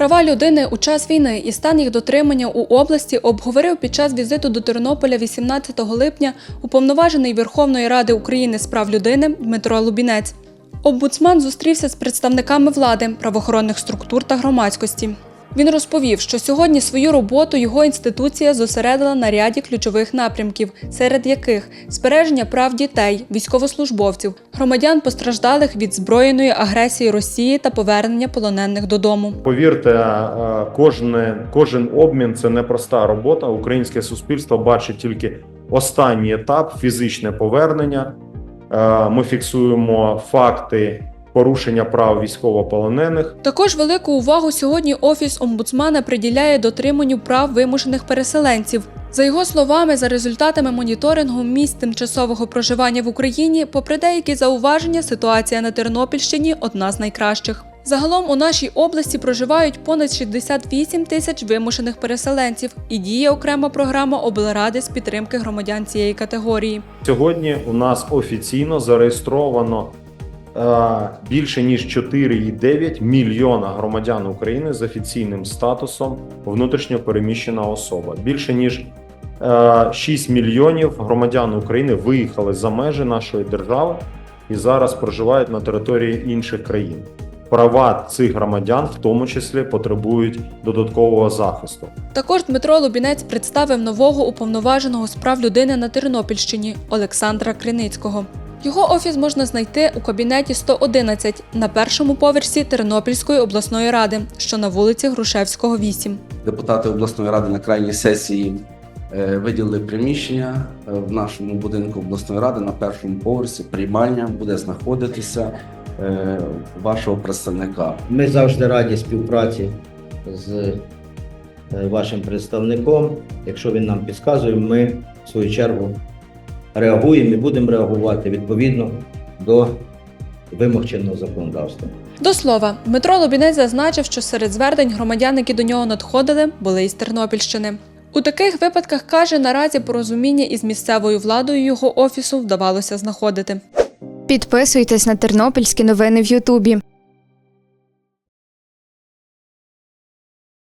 Права людини у час війни і стан їх дотримання у області обговорив під час візиту до Тернополя 18 липня уповноважений Верховної Ради України з прав людини Дмитро Лубінець. Омбудсман зустрівся з представниками влади, правоохоронних структур та громадськості. Він розповів, що сьогодні свою роботу його інституція зосередила на ряді ключових напрямків, серед яких збереження прав дітей, військовослужбовців, громадян постраждалих від збройної агресії Росії та повернення полонених додому. Повірте, е, кожне, кожен обмін це непроста робота. Українське суспільство бачить тільки останній етап фізичне повернення. Е, Ми фіксуємо факти порушення прав військовополонених. Також велику увагу сьогодні офіс омбудсмана приділяє дотриманню прав вимушених переселенців. За його словами, за результатами моніторингу місць тимчасового проживання в Україні, попри деякі зауваження, ситуація на Тернопільщині одна з найкращих. Загалом у нашій області проживають понад 68 тисяч вимушених переселенців і діє окрема програма облради з підтримки громадян цієї категорії. Сьогодні у нас офіційно зареєстровано більше ніж 4,9 мільйона громадян України з офіційним статусом внутрішньо переміщена особа. Більше ніж е, 6 мільйонів громадян України виїхали за межі нашої держави і зараз проживають на території інших країн. Права цих громадян, в тому числі, потребують додаткового захисту. Також Дмитро Лубінець представив нового уповноваженого з прав людини на Тернопільщині Олександра Криницького. Його офіс можна знайти у кабінеті 111 на першому поверсі Тернопільської обласної ради, що на вулиці Грушевського, 8. Депутати обласної ради на крайній сесії е, виділили приміщення е, в нашому будинку обласної ради на першому поверсі. Приймальня буде знаходитися е, вашого представника. Ми завжди раді співпраці з вашим представником. Якщо він нам підказує, ми в свою чергу реагуємо і будемо реагувати відповідно до вимог чинного законодавства. До слова, Дмитро Лубінець зазначив, що серед звернень громадян, які до нього надходили, були із Тернопільщини. У таких випадках каже, наразі порозуміння із місцевою владою його офісу вдавалося знаходити. Підписуйтесь на тернопільські новини в Ютубі.